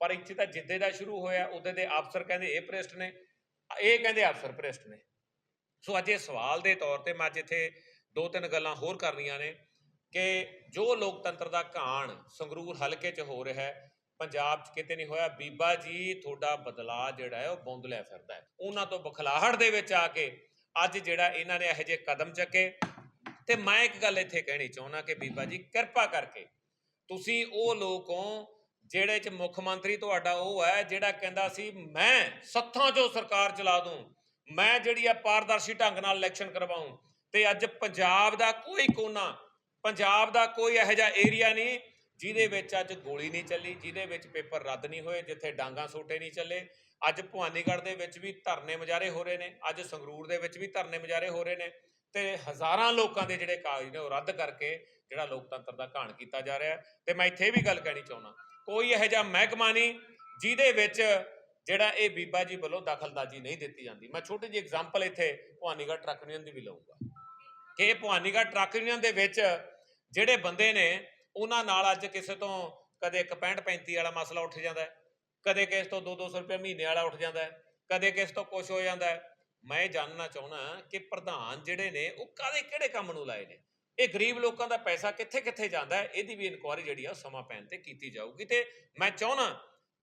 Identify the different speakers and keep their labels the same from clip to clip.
Speaker 1: ਪਰ ਇੱਥੇ ਤਾਂ ਜਿੱਦੇ ਦਾ ਸ਼ੁਰੂ ਹੋਇਆ, ਉਹਦੇ ਦੇ ਅਫਸਰ ਕਹਿੰਦੇ ਇਹ ਭ੍ਰਿਸ਼ਟ ਨੇ, ਇਹ ਕਹਿੰਦੇ ਅਫਸਰ ਭ੍ਰਿਸ਼ਟ ਨੇ। ਸੋ ਅੱਜ ਇਹ ਸਵਾਲ ਦੇ ਤੌਰ ਤੇ ਮੈਂ ਅੱਜ ਇੱਥੇ ਦੋ ਤਿੰਨ ਗੱਲਾਂ ਹੋਰ ਕਰਨੀਆਂ ਨੇ ਕਿ ਜੋ ਲੋਕਤੰਤਰ ਦਾ ਘਾਣ ਸੰਗਰੂਰ ਹਲਕੇ 'ਚ ਹੋ ਰਿਹਾ ਹੈ, ਪੰਜਾਬ 'ਚ ਕਿਤੇ ਨਹੀਂ ਹੋਇਆ, ਬੀਬਾ ਜੀ, ਤੁਹਾਡਾ ਬਦਲਾਅ ਜਿਹੜਾ ਹੈ ਉਹ ਬੌਂਦਲਿਆ ਫਿਰਦਾ ਹੈ। ਉਹਨਾਂ ਤੋਂ ਬਖਲਾਹੜ ਦੇ ਵਿੱਚ ਆ ਕੇ ਅੱਜ ਜਿਹੜਾ ਇਹਨਾਂ ਨੇ ਇਹੋ ਜਿਹੇ ਕਦਮ ਚੱਕੇ। ਤੇ ਮੈਂ ਇੱਕ ਗੱਲ ਇੱਥੇ ਕਹਿਣੀ ਚਾਹੁੰਦਾ ਕਿ ਬੀਬਾ ਜੀ, ਕਿਰਪਾ ਕਰਕੇ ਤੁਸੀਂ ਉਹ ਲੋਕ ਹੋ ਜਿਹੜੇ ਚ ਮੁੱਖ ਮੰਤਰੀ ਤੁਹਾਡਾ ਉਹ ਹੈ, ਜਿਹੜਾ ਕਹਿੰਦਾ ਸੀ, ਮੈਂ ਸੱਥਾਂ 'ਚੋਂ ਸਰਕਾਰ ਚਲਾ ਦੂੰ, ਮੈਂ ਜਿਹੜੀ ਆ ਪਾਰਦਰਸ਼ੀ ਢੰਗ ਨਾਲ ਇਲੈਕਸ਼ਨ ਕਰਵਾਉਂ। ਤੇ ਅੱਜ ਪੰਜਾਬ ਦਾ ਕੋਈ ਕੋਨਾ, ਪੰਜਾਬ ਦਾ ਕੋਈ ਇਹੋ ਜਿਹਾ ਏਰੀਆ ਨਹੀਂ, ਜਿਹਦੇ ਵਿੱਚ ਅੱਜ ਗੋਲੀ ਨਹੀਂ ਚੱਲੀ, ਜਿਹਦੇ ਵਿੱਚ ਪੇਪਰ ਰੱਦ ਨਹੀਂ ਹੋਏ, ਜਿੱਥੇ ਡਾਂਗਾ ਸੋਟੇ ਨਹੀਂ ਚੱਲੇ। ਅੱਜ ਭਵਾਨੀਗੜ੍ਹ ਦੇ ਵਿੱਚ ਵੀ ਧਰਨੇ ਮੁਜ਼ਾਹਰੇ ਹੋ ਰਹੇ ਨੇ, ਅੱਜ ਸੰਗਰੂਰ ਦੇ ਵਿੱਚ ਵੀ ਧਰਨੇ ਮੁਜ਼ਾਹਰੇ ਹੋ ਰਹੇ ਨੇ, ਤੇ ਹਜ਼ਾਰਾਂ ਲੋਕਾਂ ਦੇ ਜਿਹੜੇ ਕਾਗਜ਼ ਨੇ ਉਹ ਰੱਦ ਕਰਕੇ ਜਿਹੜਾ ਲੋਕਤੰਤਰ ਦਾ ਘਾਣ ਕੀਤਾ ਜਾ ਰਿਹਾ ਤੇ ਮੈਂ ਇੱਥੇ ਵੀ ਗੱਲ ਕਹਿਣੀ ਚਾਹੁੰਦਾ ਕੋਈ ਇਹੋ ਜਿਹਾ ਮਹਿਕਮਾ ਨਹੀਂ ਜਿਹਦੇ ਵਿੱਚ ਜਿਹੜਾ ਇਹ ਬੀਬਾ ਜੀ ਵੱਲੋਂ ਦਖਲਦਾਜ਼ੀ ਨਹੀਂ ਦਿੱਤੀ ਜਾਂਦੀ। ਮੈਂ ਛੋਟੀ ਜਿਹੀ ਐਗਜ਼ਾਮਪਲ ਇੱਥੇ ਭਵਾਨੀਗੜ੍ਹ ਟਰੱਕ ਯੂਨੀਅਨ ਦੀ ਵੀ ਲਵਾਂਗਾ ਕਿ ਇਹ ਭਵਾਨੀਗੜ੍ਹ ਟਰੱਕ ਯੂਨੀਅਨ ਦੇ ਵਿੱਚ ਜਿਹੜੇ ਬੰਦੇ ਨੇ, ਉਹਨਾਂ ਨਾਲ ਅੱਜ ਕਿਸੇ ਤੋਂ ਕਦੇ 65 35 ਵਾਲਾ ਮਸਲਾ ਉੱਠ ਜਾਂਦਾ ਹੈ, ਕਦੇ ਕਿਸ ਤੋਂ 2-200 ਰੁਪਏ ਮਹੀਨੇ ਵਾਲਾ ਉੱਠ ਜਾਂਦਾ ਹੈ, ਕਦੇ ਕਿਸ ਤੋਂ ਕੁਝ ਹੋ ਜਾਂਦਾ ਹੈ। ਮੈਂ ਇਹ ਜਾਣਨਾ ਚਾਹੁੰਦਾ ਕਿ ਪ੍ਰਧਾਨ ਜਿਹੜੇ ਨੇ, ਉਹ ਕਾਦੇ ਕਿਹੜੇ ਕੰਮ ਨੂੰ ਲਾਏ ਨੇ? ਇਹ ਗਰੀਬ ਲੋਕਾਂ ਦਾ ਪੈਸਾ ਕਿੱਥੇ ਕਿੱਥੇ ਜਾਂਦਾ ਹੈ, ਇਹਦੀ ਵੀ ਇਨਕੁਆਇਰੀ ਜਿਹੜੀ ਆ ਉਹ ਸਮਾਂ ਪੈਣ ਤੇ ਕੀਤੀ ਜਾਊਗੀ। ਤੇ ਮੈਂ ਚਾਹੁੰਦਾ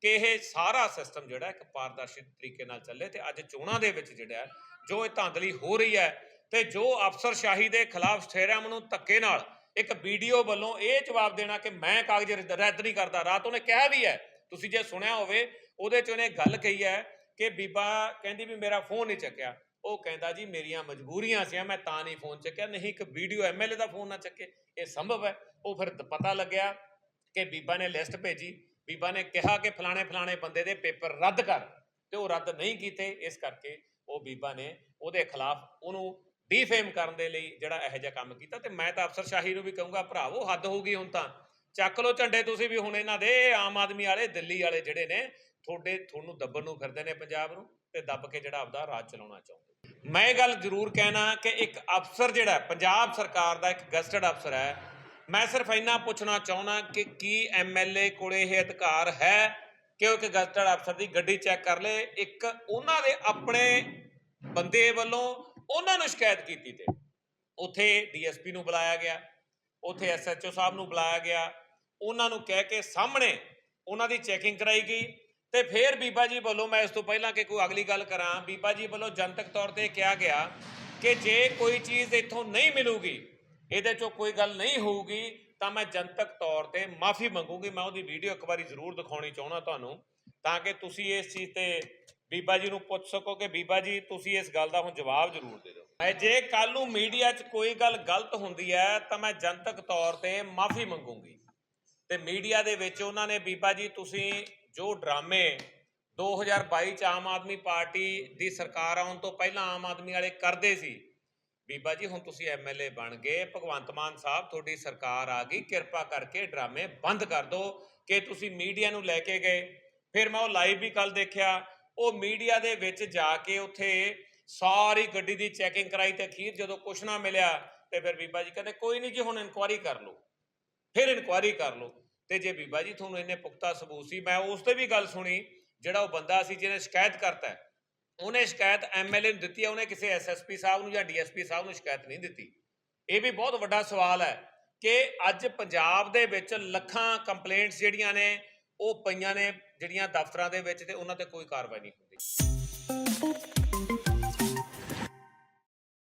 Speaker 1: ਕਿ ਇਹ ਸਾਰਾ ਸਿਸਟਮ ਜਿਹੜਾ ਇੱਕ ਪਾਰਦਰਸ਼ੀ ਤਰੀਕੇ ਨਾਲ ਚੱਲੇ ਤੇ ਅੱਜ ਚੋਣਾਂ ਦੇ ਵਿੱਚ ਜਿਹੜਾ ਜੋ ਇਹ ਧਾਂਦਲੀ ਹੋ ਰਹੀ ਹੈ ਤੇ ਜੋ ਅਫਸਰਸ਼ਾਹੀ ਦੇ ਖਿਲਾਫ ਸਥਿਰਾਮ ਨੂੰ ਧੱਕੇ ਨਾਲ ਇੱਕ ਵੀਡੀਓ ਵੱਲੋਂ ਇਹ ਜਵਾਬ ਦੇਣਾ ਕਿ ਮੈਂ ਕਾਗਜ਼ ਰੱਦ ਨਹੀਂ ਕਰਦਾ, ਰਾਤ ਉਹਨੇ ਕਿਹਾ ਵੀ ਹੈ, ਤੁਸੀਂ ਜੇ ਸੁਣਿਆ ਹੋਵੇ, ਉਹਦੇ ਚ ਉਹਨੇ ਗੱਲ ਕਹੀ ਹੈ ਕਿ ਬੀਬਾ ਕਹਿੰਦੀ ਵੀ ਮੇਰਾ ਫੋਨ ਨਹੀਂ ਚੱਕਿਆ। ਉਹ ਕਹਿੰਦਾ ਜੀ, ਮੇਰੀਆਂ ਮਜਬੂਰੀਆਂ ਸੀ ਮੈਂ ਤਾਂ ਨਹੀਂ ਫੋਨ ਚੱਕਿਆ, ਨਹੀਂ ਇੱਕ ਵੀਡੀਓ ਐਮਐਲਏ ਦਾ ਫੋਨ ਨਾ ਚੱਕੇ। ਇਹ ਸੰਭਵ ਹੈ। ਉਹ ਫਿਰ ਪਤਾ ਲੱਗਿਆ ਕਿ ਬੀਬਾ ਨੇ ਲਿਸਟ ਭੇਜੀ। ਬੀਬਾ ਨੇ ਕਿਹਾ ਕਿ ਫਲਾਣੇ ਫਲਾਣੇ ਬੰਦੇ ਦੇ ਪੇਪਰ ਰੱਦ ਕਰ ਤੇ ਉਹ ਰੱਦ ਨਹੀਂ ਕੀਤੇ। ਇਸ ਕਰਕੇ ਉਹ ਬੀਬਾ ਨੇ ਉਹਦੇ ਖਿਲਾਫ ਉਹਨੂੰ ਡੀਫੇਮ ਕਰਨ ਦੇ ਲਈ ਜਿਹੜਾ ਇਹੋ ਜਿਹਾ ਕੰਮ ਕੀਤਾ ਤੇ ਮੈਂ ਤਾਂ ਅਫਸਰਸ਼ਾਹੀ ਨੂੰ ਵੀ ਕਹੂੰਗਾ, ਭਰਾਵੋ, ਹੱਦ ਹੋ ਗਈ ਹੁਣ ਤਾਂ। ਚੱਕ ਲੋ ਝੰਡੇ ਤੁਸੀਂ ਵੀ ਹੁਣ ਇਹਨਾਂ ਦੇ, ਆਮ ਆਦਮੀ ਵਾਲੇ, ਦਿੱਲੀ ਵਾਲੇ ਜਿਹੜੇ ਨੇ, ਤੁਹਾਡੇ, ਤੁਹਾਨੂੰ ਦੱਬਣ ਨੂੰ ਫਿਰਦੇ ਨੇ ਪੰਜਾਬ ਨੂੰ ਤੇ ਦੱਬ ਕੇ ਜਿਹੜਾ ਆਪਦਾ ਰਾਜ ਚਲਾਉਣਾ ਚਾਹੁੰਦੇ ਮੈਂ ਇਹ ਗੱਲ ਜ਼ਰੂਰ ਕਹਿਣਾ ਕਿ ਇੱਕ ਅਫਸਰ ਜਿਹੜਾ ਪੰਜਾਬ ਸਰਕਾਰ ਦਾ ਇੱਕ ਗਸਟਡ ਅਫਸਰ ਹੈ। ਮੈਂ ਸਿਰਫ ਇੰਨਾ ਪੁੱਛਣਾ ਚਾਹੁੰਦਾ ਕਿ ਕੀ ਐਮਐਲਏ ਕੋਲੇ ਇਹ ਅਧਿਕਾਰ ਹੈ ਕਿ ਉਹ ਇੱਕ ਗਸਟਡ ਅਫਸਰ ਦੀ ਗੱਡੀ ਚੈੱਕ ਕਰ ਲੇ? ਇੱਕ, ਉਹਨਾਂ ਦੇ ਆਪਣੇ ਬੰਦੇ ਵੱਲੋਂ ਉਹਨਾਂ ਨੂੰ ਸ਼ਿਕਾਇਤ ਕੀਤੀ ਤੇ। ਉੱਥੇ ਡੀਐਸਪੀ ਨੂੰ ਬੁਲਾਇਆ ਗਿਆ, ਉੱਥੇ ਐਸਐਚਓ ਸਾਹਿਬ ਨੂੰ ਬੁਲਾਇਆ ਗਿਆ। ਉਹਨਾਂ ਨੂੰ ਕਹਿ ਕੇ ਸਾਹਮਣੇ ਉਹਨਾਂ ਦੀ ਚੈਕਿੰਗ ਕਰਾਈ ਗਈ। ਤੇ ਫਿਰ ਬੀਬਾ ਜੀ ਵੱਲੋਂ ਮੈਂ ਇਸ ਤੋਂ ਪਹਿਲਾਂ ਕਿ ਕੋਈ ਅਗਲੀ ਗੱਲ ਕਰਾਂ, ਬੀਬਾ ਜੀ ਵੱਲੋਂ ਜਨਤਕ ਤੌਰ ਤੇ ਕਿਹਾ ਗਿਆ ਕਿ ਜੇ ਕੋਈ ਚੀਜ਼ ਇੱਥੋਂ ਨਹੀਂ ਮਿਲੂਗੀ, ਇਹਦੇ ਚੋਂ ਕੋਈ ਗੱਲ ਨਹੀਂ ਹੋਊਗੀ, ਤਾਂ ਮੈਂ ਜਨਤਕ ਤੌਰ ਤੇ ਮਾਫੀ ਮੰਗੂਗੀ। ਮੈਂ ਉਹਦੀ ਵੀਡੀਓ ਇੱਕ ਵਾਰੀ ਜ਼ਰੂਰ ਦਿਖਾਉਣੀ ਚਾਹੁੰਦਾ ਤੁਹਾਨੂੰ, ਤਾਂ ਕਿ ਤੁਸੀਂ ਇਸ ਚੀਜ਼ ਤੇ ਬੀਬਾ ਜੀ ਨੂੰ ਪੁੱਛ ਸਕੋ ਕਿ ਬੀਬਾ ਜੀ, ਤੁਸੀਂ ਇਸ ਗੱਲ ਦਾ ਹੁਣ ਜਵਾਬ ਜ਼ਰੂਰ ਦੇ ਦਿਓ। ਮੈਂ ਜੇ ਕੱਲ ਨੂੰ ਮੀਡੀਆ 'ਚ ਕੋਈ ਗੱਲ ਗਲਤ ਹੁੰਦੀ ਹੈ, ਤਾਂ ਮੈਂ ਜਨਤਕ ਤੌਰ ਤੇ ਮਾਫੀ ਮੰਗੂਗੀ। ਤੇ ਮੀਡੀਆ ਦੇ ਵਿੱਚ ਉਹਨਾਂ ਨੇ ਬੀਬਾ ਜੀ, ਤੁਸੀਂ ਜੋ ਡਰਾਮੇ 2022 ਚ ਆਮ ਆਦਮੀ ਪਾਰਟੀ ਦੀ ਸਰਕਾਰ ਆਉਣ ਤੋਂ ਪਹਿਲਾਂ ਆਮ ਆਦਮੀ ਵਾਲੇ ਕਰਦੇ ਸੀ। ਬੀਬਾ ਜੀ, ਹੁਣ ਤੁਸੀਂ ਐਮਐਲਏ ਬਣ ਗਏ, ਭਗਵੰਤ ਮਾਨ ਸਾਹਿਬ, ਤੁਹਾਡੀ ਸਰਕਾਰ ਆ ਗਈ, ਕਿਰਪਾ ਕਰਕੇ ਡਰਾਮੇ ਬੰਦ ਕਰ ਦਿਓ। ਕਿ ਤੁਸੀਂ ਮੀਡੀਆ ਨੂੰ ਲੈ ਕੇ ਗਏ। ਫਿਰ ਮੈਂ ਉਹ ਲਾਈਵ ਵੀ ਕੱਲ ਦੇਖਿਆ। ਉਹ ਮੀਡੀਆ ਦੇ ਵਿੱਚ ਜਾ ਕੇ ਉੱਥੇ ਸਾਰੀ ਗੱਡੀ ਦੀ ਚੈਕਿੰਗ ਕਰਾਈ ਤੇ ਅਖੀਰ ਜਦੋਂ ਕੁਛ ਨਾ ਮਿਲਿਆ ਤੇ ਫਿਰ ਬੀਬਾ ਜੀ ਕਹਿੰਦੇ, ਕੋਈ ਨਹੀਂ ਜੀ, ਹੁਣ ਇਨਕੁਆਰੀ ਕਰ ਲਓ। ਫਿਰ ਇਨਕੁਆਰੀ ਕਰ ਲਓ। ਤੇ ਜੇ ਬੀਬਾ ਜੀ ਤੁਹਾਨੂੰ ਇੰਨੇ ਪੁਖਤਾ ਸਬੂਤ ਸੀ, ਮੈਂ ਉਸ ਤੇ ਵੀ ਗੱਲ ਸੁਣੀ, ਜਿਹੜਾ ਉਹ ਬੰਦਾ ਸੀ ਜਿਹਨੇ ਸ਼ਿਕਾਇਤ ਕਰਤਾ ਹੈ, ਉਹਨੇ ਸ਼ਿਕਾਇਤ ਐਮਐਲਏ ਨੂੰ ਦਿੱਤੀ ਹੈ, ਉਹਨੇ ਕਿਸੇ ਐਸਐਸਪੀ ਸਾਹਿਬ ਨੂੰ ਜਾਂ ਡੀਐਸਪੀ ਸਾਹਿਬ ਨੂੰ ਸ਼ਿਕਾਇਤ ਨਹੀਂ ਦਿੱਤੀ। ਇਹ ਵੀ ਬਹੁਤ ਵੱਡਾ ਸਵਾਲ ਹੈ ਕਿ ਅੱਜ ਪੰਜਾਬ ਦੇ ਵਿੱਚ ਲੱਖਾਂ ਕੰਪਲੇਂਟਸ ਜਿਹੜੀਆਂ ਨੇ, ਉਹ ਪਈਆਂ ਨੇ, ਜਿਹੜੀਆਂ ਦਫ਼ਤਰਾਂ ਦੇ ਵਿੱਚ ਤੇ ਉਹਨਾਂ ਤੇ ਕੋਈ ਕਾਰਵਾਈ ਨਹੀਂ ਹੁੰਦੀ।